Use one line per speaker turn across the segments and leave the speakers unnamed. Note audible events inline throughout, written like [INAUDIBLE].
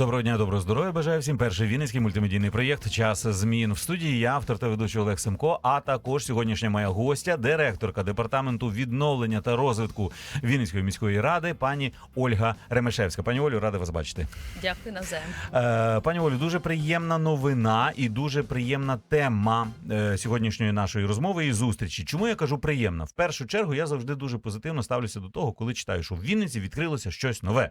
Доброго дня, доброго здоров'я. Бажаю всім. Перший вінницький мультимедійний проєкт Час змін в студії. Я автор та ведучий Олег Семко. А також сьогоднішня моя гостя, директорка департаменту відновлення та розвитку Вінницької міської ради, пані Ольга Ремешевська. Пані Олю, рада вас бачити.
Дякую навзаєм.
Е, пані Олю, дуже приємна новина і дуже приємна тема е, сьогоднішньої нашої розмови і зустрічі. Чому я кажу приємна? В першу чергу я завжди дуже позитивно ставлюся до того, коли читаю, що в Вінниці відкрилося щось нове.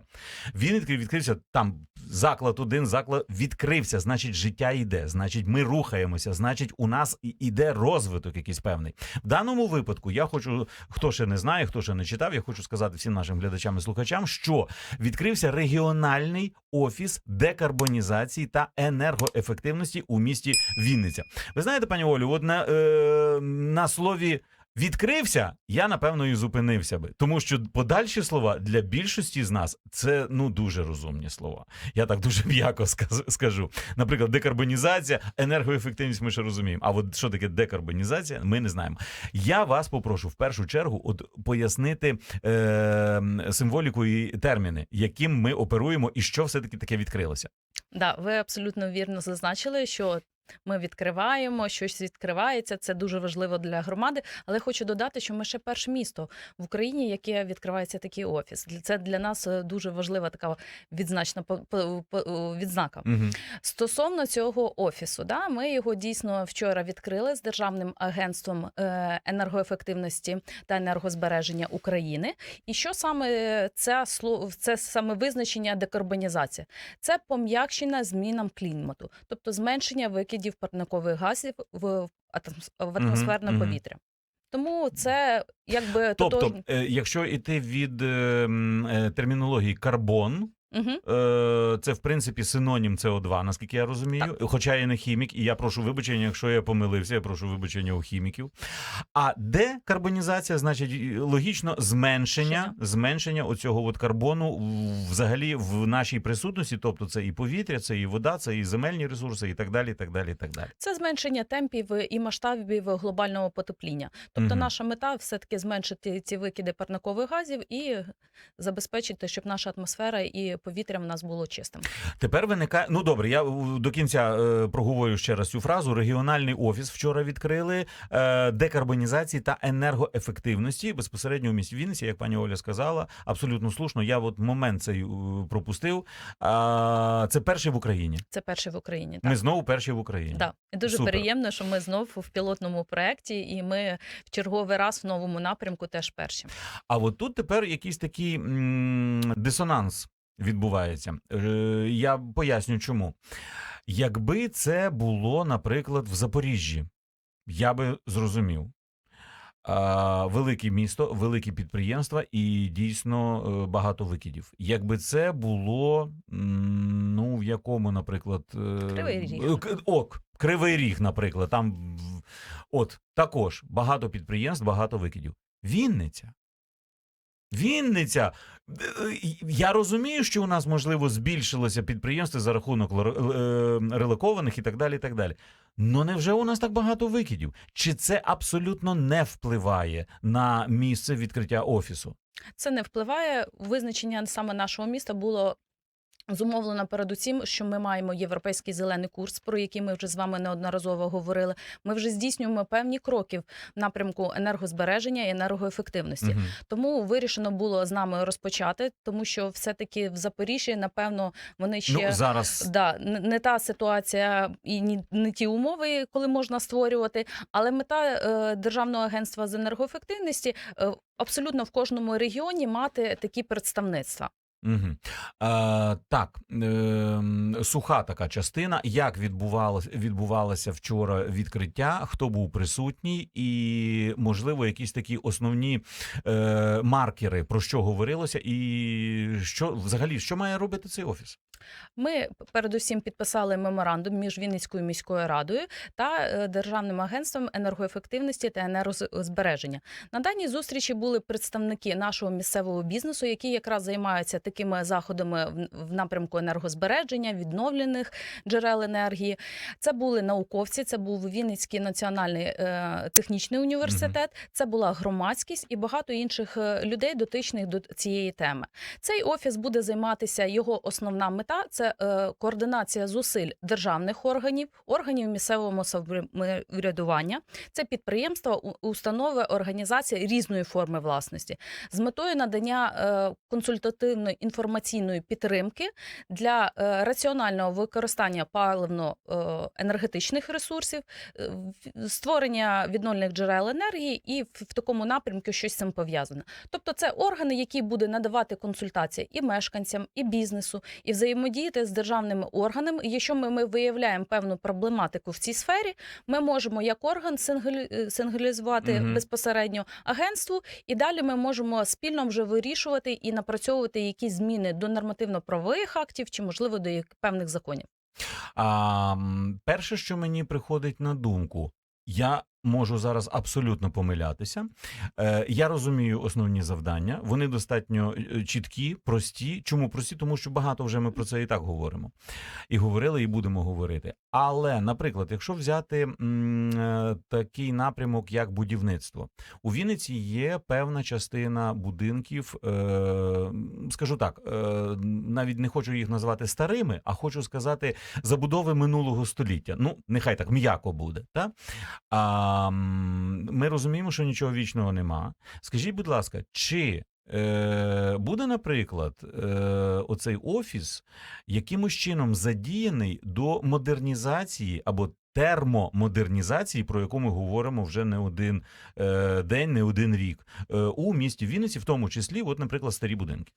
В Вінниці відкрився там заклад один, заклад відкрився. Значить, життя йде. Значить, ми рухаємося. Значить, у нас іде розвиток якийсь певний. В даному випадку я хочу, хто ще не знає, хто ще не читав, я хочу сказати всім нашим глядачам і слухачам, що відкрився регіональний офіс декарбонізації та енергоефективності у місті Вінниця. Ви знаєте, пані Олю, от на, е, на слові. Відкрився, я напевно і зупинився би, тому що подальші слова для більшості з нас це ну дуже розумні слова. Я так дуже м'яко скажу. Наприклад, декарбонізація, енергоефективність. Ми ще розуміємо. А от що таке декарбонізація, ми не знаємо. Я вас попрошу в першу чергу от пояснити е, символіку і терміни, яким ми оперуємо, і що все таки таке відкрилося.
Да, ви абсолютно вірно зазначили, що ми відкриваємо, щось відкривається. Це дуже важливо для громади. Але хочу додати, що ми ще перше місто в Україні, яке відкривається такий офіс. Це для нас е, дуже важлива така відзначна по- відзнака.
Угу.
Стосовно цього офісу, да, ми його дійсно вчора відкрили з Державним агентством е, енергоефективності та енергозбереження України. І що саме це це саме визначення декарбонізація? Це пом'якшення змінам клімату, тобто зменшення викидів парникових газів в атмос- в атмосферне
мгм.
повітря. Тому це якби
Тобто,
тотожно.
е, якщо йти від е, е, термінології карбон,
Угу.
Е, Це в принципі синонім СО2, наскільки я розумію. Хоча я не хімік, і я прошу вибачення, якщо я помилився, я прошу вибачення у хіміків. А декарбонізація, значить, логічно зменшення, зменшення оцього от карбону взагалі в нашій присутності. Тобто це і повітря, це і вода, це і земельні ресурси, і так далі. і так далі, і так далі.
Це зменшення темпів і масштабів глобального потепління. Тобто,
Мгм.
наша мета все таки зменшити ці викиди парникових газів і забезпечити, щоб наша атмосфера і повітря в нас було чистим.
Тепер виникає. Ну добре, я до кінця е, проговорю ще раз цю фразу. Регіональний офіс вчора відкрили е, декарбонізації та енергоефективності безпосередньо у місті Вінниці, як пані Оля сказала, абсолютно слушно. Я от момент цей пропустив. А, це перший в Україні.
Це перший в Україні.
Ми знову перші в Україні.
І дуже
Супер.
приємно, що ми знов в пілотному проєкті, і ми в черговий раз в новому напрямку теж перші.
А от тут тепер якийсь такий м, дисонанс відбувається. Е, я поясню, чому. Якби це було, наприклад, в Запоріжжі, я би зрозумів. Велике місто, великі підприємства і дійсно е, багато викидів. Якби це було ну в якому, наприклад, е,
Кривий Ріг.
Ок, Кривий Ріг, наприклад, там от також багато підприємств, багато викидів. Вінниця. Вінниця. Е, Я розумію, що у нас можливо збільшилося підприємство за рахунок е, релокованих і так далі. і так далі. Ну невже у нас так багато викидів? Чи це абсолютно не впливає на місце відкриття офісу?
Це не впливає. Визначення саме нашого міста було. Зумовлено передусім, що ми маємо європейський зелений курс, про який ми вже з вами неодноразово говорили. Ми вже здійснюємо певні кроки в напрямку енергозбереження і енергоефективності.
Мгм.
Тому вирішено було з нами розпочати, тому що все-таки в Запоріжжі, напевно, вони ще
Ну зараз
Да, не та ситуація і не ті умови, коли можна створювати. Але мета е, Державного агентства з енергоефективності е, абсолютно в кожному регіоні мати такі представництва.
Угу. А, так, е, суха така частина. Як відбувалося, відбувалося вчора відкриття? Хто був присутній, і можливо, якісь такі основні е, маркери, про що говорилося, і що взагалі що має робити цей офіс?
Ми передусім підписали меморандум між Вінницькою міською радою та е, Державним агентством енергоефективності та енергозбереження. На даній зустрічі були представники нашого місцевого бізнесу, які якраз займаються такими заходами в- напрямку енергозбереження, відновлених джерел енергії. Це були науковці, це був Вінницький національний е, технічний університет, це була громадськість і багато інших е, людей, дотичних до цієї теми. Цей офіс буде займатися його основна мета це е, координація зусиль державних органів, органів місцевого самоврядування, це підприємства, установи, організації різної форми власності з метою надання консультативної інформаційної підтримки для е, раціонального використання паливно-енергетичних ресурсів, е, створення відновлених джерел енергії і в, такому напрямку щось з цим пов'язане. Тобто, це органи, які будуть надавати консультації і мешканцям, і бізнесу, і взаємодіяти з державними органами. І Якщо ми, ми виявляємо певну проблематику в цій сфері, ми можемо як орган сингалі- е, сингналізувати
Мгм.
безпосередньо агентству, і далі ми можемо спільно вже вирішувати і напрацьовувати якісь зміни до нормативно-правових актів чи можливо до певних законів.
А, перше, що мені приходить на думку, я можу зараз абсолютно помилятися. Е, я розумію основні завдання. Вони достатньо е, чіткі, прості. Чому прості? Тому що багато вже ми про це і так говоримо. І говорили, і будемо говорити. Але, наприклад, якщо взяти е, такий напрямок, як будівництво, у Вінниці є певна частина будинків, скажу так, навіть не хочу їх назвати старими, а хочу сказати забудови минулого століття. Ну, нехай так м'яко буде. Та? Ми розуміємо, що нічого вічного нема. Скажіть, будь ласка, чи е, буде, наприклад, е, оцей офіс якимось чином задіяний до модернізації або термомодернізації, про яку ми говоримо вже не один е, день, не один рік, е, у місті Вінниці, в тому числі, от, наприклад, старі будинки.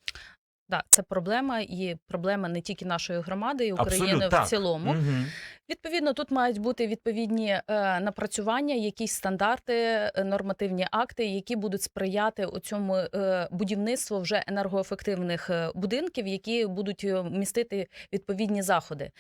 Так, це проблема, і проблема не тільки нашої громади, і України
Абсолютно,
в
так.
цілому.
Угу.
Відповідно, тут мають бути відповідні е, напрацювання, якісь стандарти, е, нормативні акти, які будуть сприяти у цьому е, будівництву вже енергоефективних е, будинків, які будуть е, містити відповідні заходи.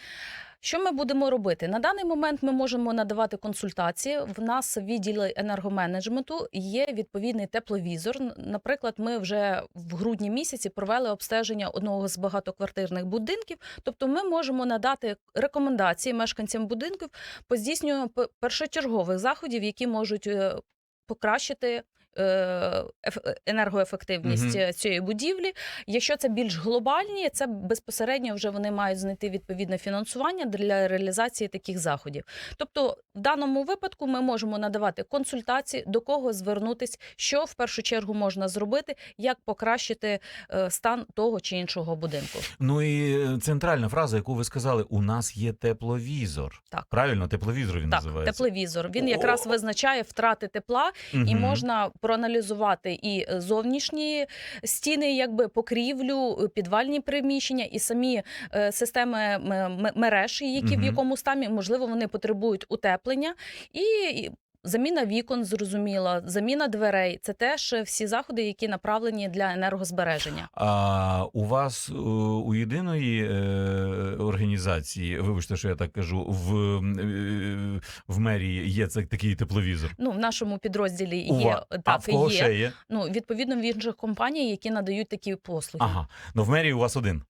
Що ми будемо робити? На даний момент ми можемо надавати консультації. В нас в відділі енергоменеджменту є відповідний тепловізор. Наприклад, ми вже в грудні місяці провели обстеження одного з багатоквартирних будинків. Тобто, ми можемо надати рекомендації мешканцям будинків по здійсненню першочергових заходів, які можуть е, покращити. Е, еф- енергоефективність е, цієї будівлі. Якщо це більш глобальні, це безпосередньо вже вони мають знайти відповідне фінансування для реалізації таких заходів. Тобто, в даному випадку ми можемо надавати консультації, до кого звернутись, що в першу чергу можна зробити, як покращити е, стан того чи іншого будинку.
Ну і е, центральна фраза, яку ви сказали, у нас є тепловізор.
Так.
Правильно, тепловізор він
Так,
називається.
тепловізор. Він якраз визначає втрати тепла, і можна проаналізувати і е, зовнішні стіни, якби покрівлю, е, підвальні приміщення, і самі е, системи мереж, які в якому стані, можливо, вони потребують утеплення і. Заміна вікон зрозуміла, заміна дверей це теж всі заходи, які направлені для енергозбереження.
А у вас е, у єдиної е, організації, вибачте, що я так кажу, в, е, в мерії є це такий тепловізор.
Ну в нашому підрозділі
У
є
ва-
так,
а в кого
є.
ще є?
Ну відповідно в інших компаній, які надають такі послуги.
Ага, ну в мерії у вас один.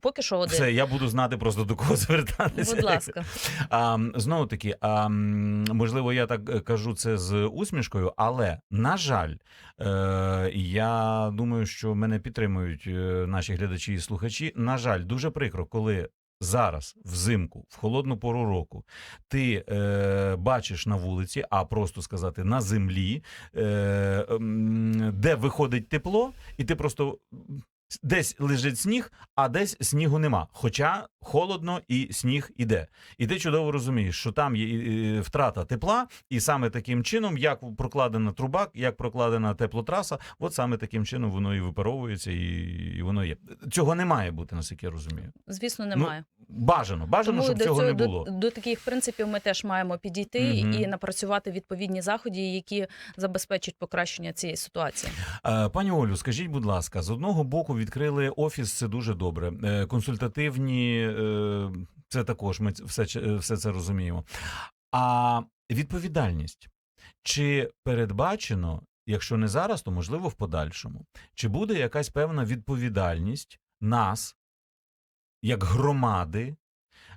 Поки що один.
Все, я буду знати просто до кого [LAUGHS] звертатися.
Будь ласка.
А, знову таки, а, можливо, я так кажу це з усмішкою, але на жаль, е, я думаю, що мене підтримують е, наші глядачі і слухачі. На жаль, дуже прикро, коли. Зараз, взимку, в холодну пору року, ти е, бачиш на вулиці, а просто сказати на землі, е, де виходить тепло, і ти просто десь лежить сніг, а десь снігу нема. Хоча холодно і сніг іде. І ти чудово розумієш, що там є е, втрата тепла, і саме таким чином, як прокладена труба, як прокладена теплотраса, от саме таким чином воно і випаровується, і, і воно є. Цього не має бути, наскільки я розумію.
Звісно, немає.
Бажано, бажано,
Тому
щоб
до
цього
цього
не було.
до таких принципів ми теж маємо підійти
Мгм.
і напрацювати відповідні заходи, які забезпечать покращення цієї ситуації.
Е, Пані Олю, скажіть, будь ласка, з одного боку відкрили офіс, це дуже добре. Е, Консультативні, е, це також ми все, е, все це розуміємо. А відповідальність чи передбачено, якщо не зараз, то можливо в подальшому, чи буде якась певна відповідальність нас, як громади,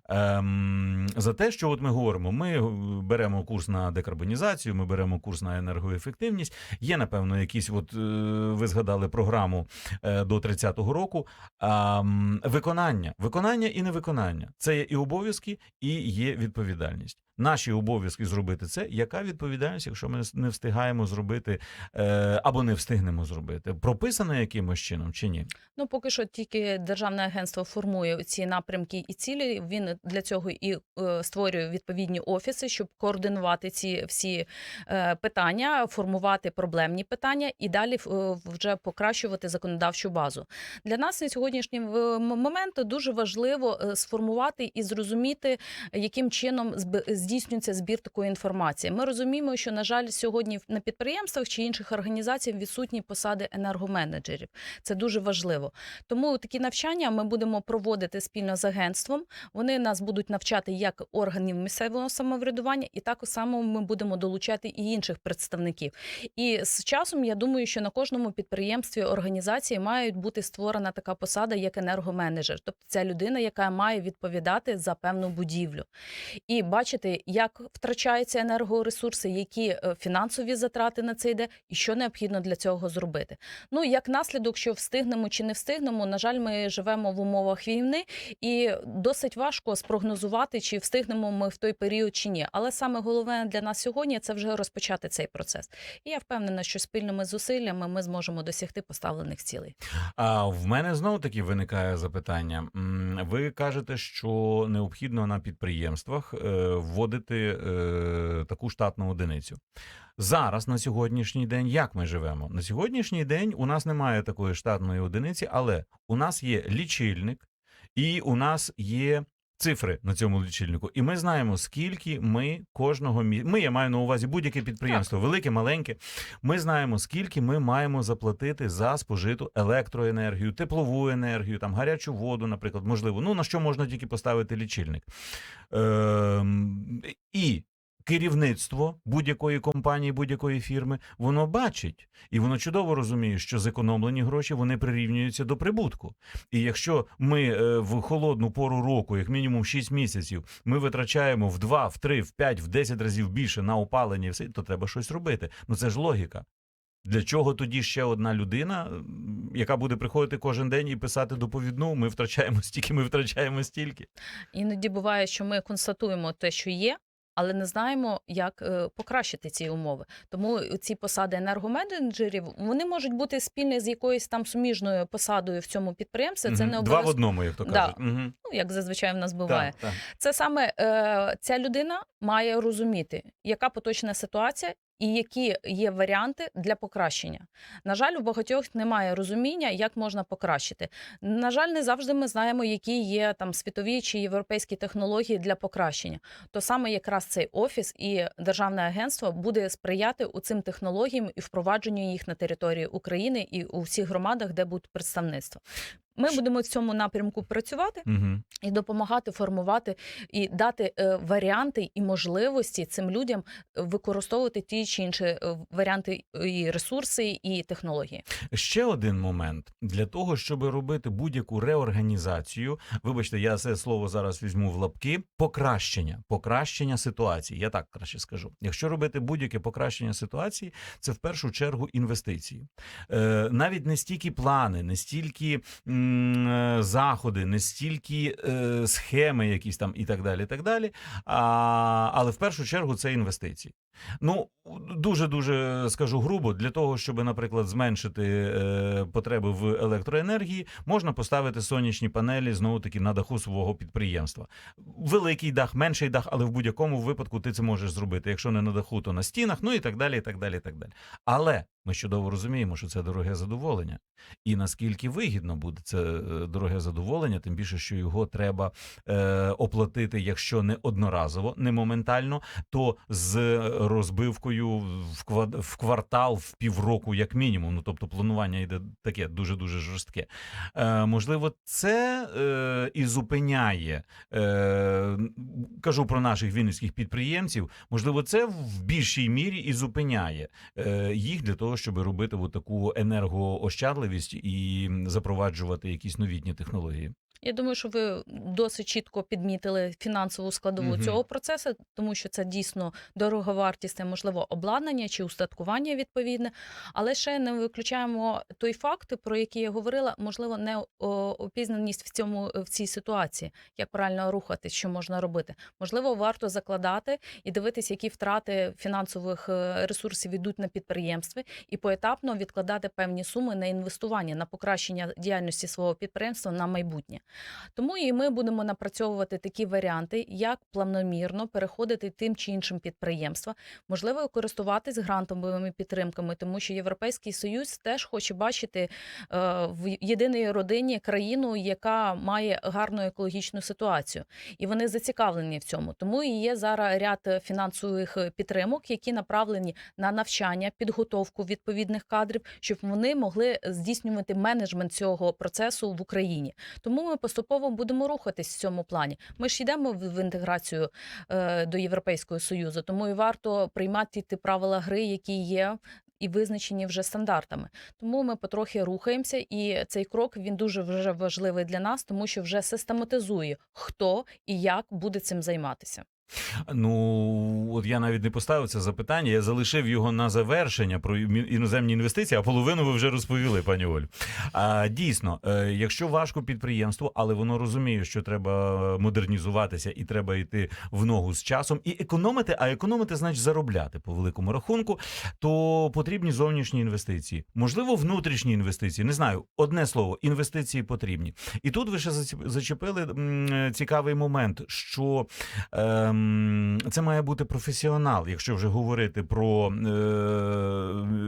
ем, за те, що от ми говоримо, ми е, беремо курс на декарбонізацію, ми беремо курс на енергоефективність. Є, напевно, якісь, от е, ви згадали програму е, до 30-го року. Ем, виконання, виконання і невиконання це є і обов'язки, і є відповідальність. Наші обов'язки зробити це. Яка відповідальність, якщо ми не встигаємо зробити е, або не встигнемо зробити? Прописано якимось чином чи ні?
Ну, поки що тільки державне агентство формує ці напрямки і цілі. Він для цього і е, створює відповідні офіси, щоб координувати ці всі е, питання, формувати проблемні питання і далі вже покращувати законодавчу базу. Для нас на сьогоднішній момент дуже важливо сформувати і зрозуміти, яким чином зб- здійснюється збір такої інформації. Ми розуміємо, що на жаль, сьогодні на підприємствах чи інших організаціях відсутні посади енергоменеджерів. Це дуже важливо. Тому такі навчання ми будемо проводити спільно з агентством. Вони нас будуть навчати як органів місцевого самоврядування, і так само ми будемо долучати і інших представників. І з часом я думаю, що на кожному підприємстві організації має бути створена така посада, як енергоменеджер, тобто це людина, яка має відповідати за певну будівлю, і бачити, як втрачаються енергоресурси, які е, фінансові затрати на це йде, і що необхідно для цього зробити. Ну як наслідок, що встигнемо чи не встигнемо, на жаль, ми живемо в умовах війни, і досить важко спрогнозувати, чи встигнемо ми в той період чи ні. Але саме головне для нас сьогодні це вже розпочати цей процес. І я впевнена, що спільними зусиллями ми зможемо досягти поставлених цілей.
А в мене знову таки виникає запитання. Ви кажете, що необхідно на підприємствах е, вводити е, таку штатну одиницю. Зараз на сьогоднішній день як ми живемо? На сьогоднішній день у нас немає такої штатної одиниці, але у нас є лічильник, і у нас є. Цифри на цьому лічильнику, і ми знаємо, скільки ми кожного мі... Ми я маю на увазі будь-яке підприємство, велике, маленьке. Ми знаємо, скільки ми маємо заплатити за спожиту електроенергію, теплову енергію, там гарячу воду, наприклад, можливо. Ну на що можна тільки поставити лічильник. Ем, і керівництво будь-якої компанії, будь-якої фірми, воно бачить і воно чудово розуміє, що зекономлені гроші вони прирівнюються до прибутку. І якщо ми е, в холодну пору року, як мінімум 6 місяців, ми витрачаємо в 2, в 3, в 5, в 10 разів більше на опалення, все, то треба щось робити. Ну це ж логіка. Для чого тоді ще одна людина, яка буде приходити кожен день і писати доповідну? Ми втрачаємо стільки, ми втрачаємо стільки.
Іноді буває, що ми констатуємо те, що є. Але не знаємо, як е, покращити ці умови. Тому ці посади енергоменеджерів вони можуть бути спільні з якоюсь там суміжною посадою в цьому підприємстві. Це не
Два в одному, як то
Да.
Угу.
Ну, як зазвичай в нас буває.
Так, так.
Це саме е, ця людина має розуміти, яка поточна ситуація і які є варіанти для покращення. На жаль, у багатьох немає розуміння, як можна покращити. На жаль, не завжди ми знаємо, які є там світові чи європейські технології для покращення. То саме якраз цей офіс і державне агентство буде сприяти у цим технологіям і впровадженню їх на території України і у всіх громадах, де будуть представництва. Ми будемо в цьому напрямку працювати
Мгм.
і допомагати формувати і дати е, варіанти і можливості цим людям е, використовувати ті чи інші е, варіанти і ресурси, і технології.
Ще один момент для того, щоб робити будь-яку реорганізацію. Вибачте, я це слово зараз візьму в лапки. Покращення, покращення ситуації. Я так краще скажу. Якщо робити будь-яке покращення ситуації, це в першу чергу інвестиції. Е, навіть не стільки плани, не стільки заходи, не стільки е, схеми, якісь там і так далі. І так далі. А, але в першу чергу це інвестиції. Ну дуже дуже скажу грубо, для того, щоб, наприклад, зменшити е, потреби в електроенергії, можна поставити сонячні панелі знову таки на даху свого підприємства. Великий дах, менший дах, але в будь-якому випадку ти це можеш зробити. Якщо не на даху, то на стінах, ну і так далі. і так далі, і так далі. Але ми чудово розуміємо, що це дороге задоволення. І наскільки вигідно буде це е, дороге задоволення, тим більше, що його треба е, оплатити, якщо не одноразово, не моментально, то з розбивкою в ква- в квартал, в півроку, як мінімум. Ну тобто планування йде таке дуже дуже жорстке. Е, можливо, це е, і зупиняє. Е, кажу про наших вінницьких підприємців. Можливо, це в більшій мірі і зупиняє е, їх для того, щоб робити таку енергоощадливість і запроваджувати якісь новітні технології.
Я думаю, що ви досить чітко підмітили фінансову складову
Мгм.
цього процесу, тому що це дійсно дороговартісне, можливо, обладнання чи устаткування відповідне. Але ще не виключаємо той факт, про який я говорила, можливо, не опізнаність в цьому в цій ситуації, як правильно рухатись, що можна робити. Можливо, варто закладати і дивитися, які втрати фінансових е, ресурсів йдуть на підприємстві, і поетапно відкладати певні суми на інвестування, на покращення діяльності свого підприємства на майбутнє. Тому і ми будемо напрацьовувати такі варіанти, як планомірно переходити тим чи іншим підприємствам, можливо, користуватись грантовими підтримками, тому що Європейський Союз теж хоче бачити е, в єдиній родині країну, яка має гарну екологічну ситуацію, і вони зацікавлені в цьому. Тому і є зараз ряд фінансових підтримок, які направлені на навчання, підготовку відповідних кадрів, щоб вони могли здійснювати менеджмент цього процесу в Україні. Тому ми поступово будемо рухатись в цьому плані. Ми ж йдемо в, інтеграцію е, до Європейського союзу, тому і варто приймати ті правила гри, які є. І визначені вже стандартами, тому ми потрохи рухаємося, і цей крок він дуже вже важливий для нас, тому що вже систематизує хто і як буде цим займатися.
Ну от я навіть не поставив це запитання. Я залишив його на завершення про іноземні інвестиції, а половину ви вже розповіли, пані Оль. А дійсно, е, якщо важко підприємству, але воно розуміє, що треба модернізуватися і треба йти в ногу з часом і економити, а економити значить заробляти по великому рахунку, то потрібні зовнішні інвестиції, можливо, внутрішні інвестиції. Не знаю, одне слово, інвестиції потрібні. І тут ви ще зачепили цікавий момент, що ем, це має бути професіонал, якщо вже говорити про е,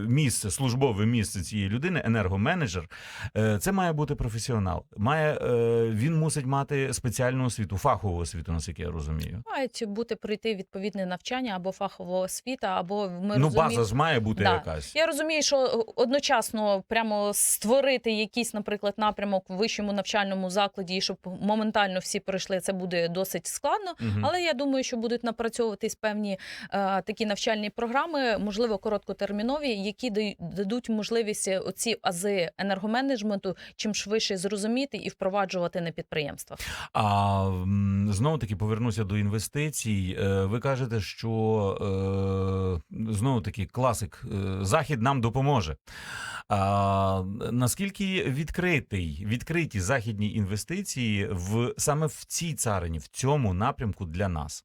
місце, службове місце цієї людини, енергоменеджер. Е, це має бути професіонал. Має е, він мусить мати спеціальну освіту, фахову освіту, наскільки я розумію.
Мають бути пройти відповідне навчання або фахова освіта, або ми
ну,
розуміємо...
база ж має бути
Да.
якась.
Я розумію, що одночасно прямо створити якийсь, наприклад, напрямок в вищому навчальному закладі, і щоб моментально всі пройшли, це буде досить складно.
Мгм.
Але я думаю, що будуть напрацьовуватись певні е, такі навчальні програми, можливо, короткотермінові, які дадуть можливість е, оці ази енергоменеджменту чим швидше зрозуміти і впроваджувати на підприємствах.
А знову таки повернуся до інвестицій. Е, Ви кажете, що е, знову таки класик е, Захід нам допоможе. А, наскільки відкритий, відкриті західні інвестиції в саме в цій царині, в цьому напрямку для нас?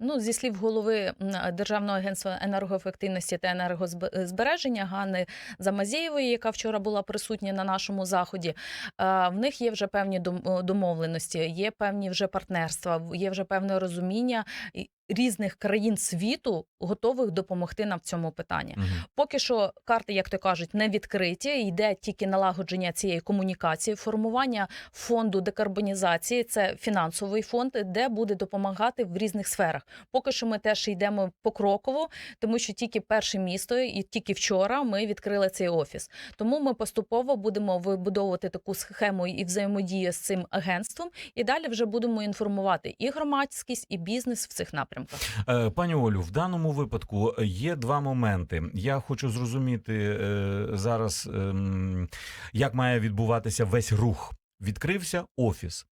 Ну, зі слів голови Державного агентства енергоефективності та енергозбереження Ганни Замазєєвої, яка вчора була присутня на нашому заході, е, в них є вже певні дом- домовленості, є певні вже партнерства, є вже певне розуміння різних країн світу, готових допомогти нам в цьому питанні.
Мгм.
Поки що карти, як то кажуть, не відкриті. Йде тільки налагодження цієї комунікації, формування фонду декарбонізації. Це фінансовий фонд, де буде допомагати в різних сферах. Поки що ми теж йдемо покроково, тому що тільки перше місто, і тільки вчора ми відкрили цей офіс. Тому ми поступово будемо вибудовувати таку схему і взаємодію з цим агентством, і далі вже будемо інформувати і громадськість, і бізнес в цих напрямках.
Е, Пані Олю, в даному випадку є два моменти. Я хочу зрозуміти е, зараз, ем, як має відбуватися весь рух. Відкрився офіс.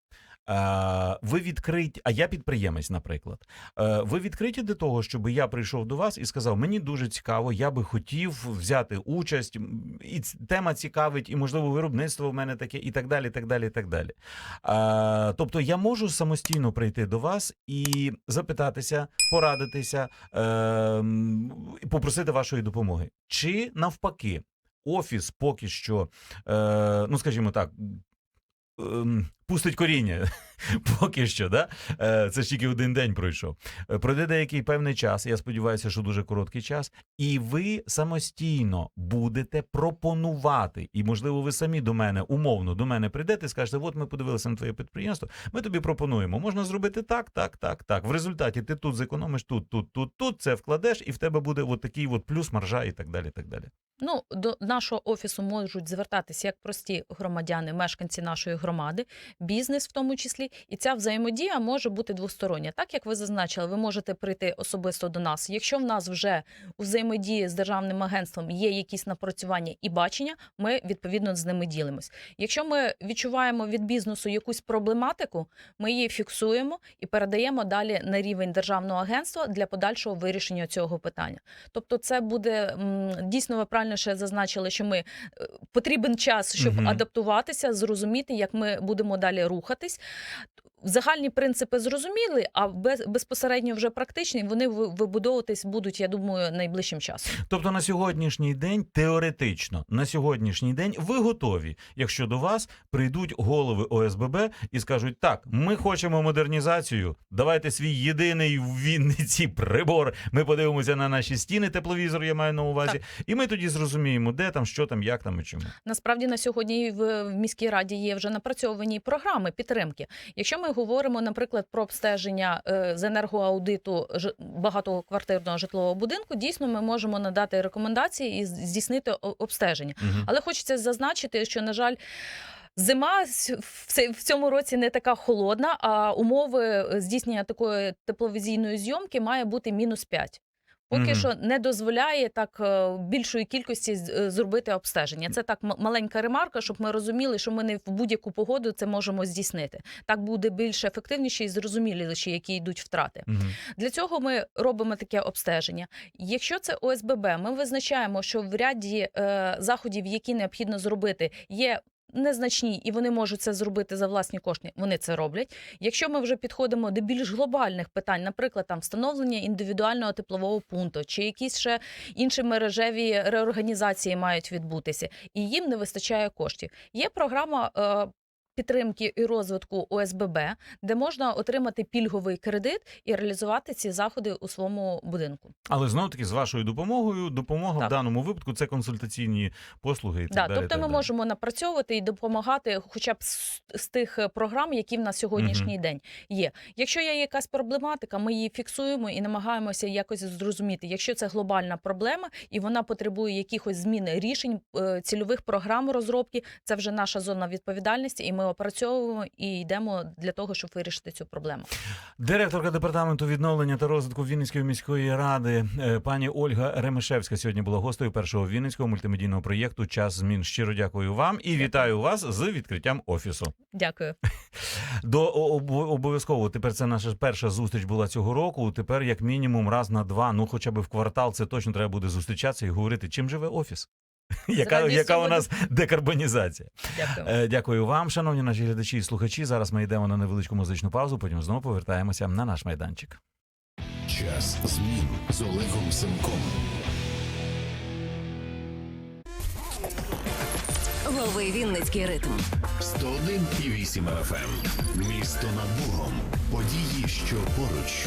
Е, Ви відкриті, а я підприємець, наприклад. Е, Ви відкриті до того, щоб я прийшов до вас і сказав: мені дуже цікаво, я би хотів взяти участь, і тема цікавить, і можливо виробництво в мене таке, і так далі. і так далі, і так далі. Е, Тобто я можу самостійно прийти до вас і запитатися, порадитися, попросити вашої допомоги. Чи навпаки, офіс поки що, ну скажімо так. Пустить коріння [LAUGHS] поки що, да? Е, Це ж тільки один день пройшов. Е, Пройде деякий певний час. Я сподіваюся, що дуже короткий час, і ви самостійно будете пропонувати. І можливо, ви самі до мене умовно до мене прийдете і скажете: от ми подивилися на твоє підприємство. Ми тобі пропонуємо. Можна зробити так, так, так, так. В результаті ти тут зекономиш, тут, тут, тут, тут це вкладеш, і в тебе буде от такий от плюс, маржа і так далі. так далі.
Ну, до нашого офісу можуть звертатися як прості громадяни, мешканці нашої громади. Бізнес в тому числі, і ця взаємодія може бути двостороння. Так як ви зазначили, ви можете прийти особисто до нас. Якщо в нас вже у взаємодії з державним агентством є якісь напрацювання і бачення, ми відповідно з ними ділимось. Якщо ми відчуваємо від бізнесу якусь проблематику, ми її фіксуємо і передаємо далі на рівень державного агентства для подальшого вирішення цього питання. Тобто, це буде дійсно ви правильно ще зазначили, що ми е, потрібен час, щоб
Мгм.
адаптуватися, зрозуміти, як ми будемо далі рухатись. Загальні принципи зрозуміли, а без, безпосередньо вже практичні вони вибудовуватись будуть, я думаю, найближчим часом.
Тобто на сьогоднішній день, теоретично, на сьогоднішній день ви готові, якщо до вас прийдуть голови ОСББ і скажуть: так, ми хочемо модернізацію, давайте свій єдиний в Вінниці прибор. Ми подивимося на наші стіни, тепловізор, я маю на увазі, і ми тоді зрозуміємо, де там, що там, як там і чому.
Насправді на сьогодні в міській раді є вже напрацьовані програми підтримки. Якщо ми говоримо, наприклад, про обстеження е, з енергоаудиту багатоквартирного житлового будинку, дійсно ми можемо надати рекомендації і здійснити обстеження.
Угу.
Але хочеться зазначити, що на жаль. Зима в цьому році не така холодна, а умови е, здійснення такої тепловізійної зйомки має бути мінус 5. Поки
Мгм.
що не дозволяє так е, більшої кількості е, зробити обстеження. Це так маленька ремарка, щоб ми розуміли, що ми не в будь-яку погоду це можемо здійснити. Так буде більш ефективніше і зрозуміліше, які йдуть втрати.
Угу.
Для цього ми робимо таке обстеження. Якщо це ОСББ, ми визначаємо, що в ряді е, заходів, які необхідно зробити, є. Незначні, і вони можуть це зробити за власні кошти. Вони це роблять. Якщо ми вже підходимо до більш глобальних питань, наприклад, там встановлення індивідуального теплового пункту, чи якісь ще інші мережеві реорганізації мають відбутися, і їм не вистачає коштів. Є програма. Підтримки і розвитку ОСББ, де можна отримати пільговий кредит і реалізувати ці заходи у своєму будинку.
Але знову таки з вашою допомогою, допомога в даному випадку це консультаційні послуги. І так
Да,
далі,
тобто
так
ми
далі.
можемо напрацьовувати і допомагати, хоча б з, з тих е, програм, які в нас сьогоднішній день є. Якщо є якась проблематика, ми її фіксуємо і намагаємося якось зрозуміти. Якщо це глобальна проблема і вона потребує якихось змін рішень, е, цільових програм розробки, це вже наша зона відповідальності, і ми опрацьовуємо і йдемо для того, щоб вирішити цю проблему.
Директорка департаменту відновлення та розвитку Вінницької міської ради е, пані Ольга Ремешевська сьогодні була гостею першого вінницького мультимедійного проєкту Час змін. Щиро дякую вам і вітаю вас з відкриттям офісу.
Дякую. [LAUGHS]
До обов'язково тепер це наша перша зустріч була цього року. Тепер, як мінімум, раз на два, ну хоча б в квартал, це точно треба буде зустрічатися і говорити, чим живе офіс. [LAUGHS] Яка, яка у нас декарбонізація?
Дякую.
Е, Дякую вам, шановні наші глядачі і слухачі. Зараз ми йдемо на невеличку музичну паузу, потім знову повертаємося на наш майданчик.
Час змін з Олегом Семком.
Лови Вінницький ритм.
101,8 FM. Місто над Богом. Події, що поруч.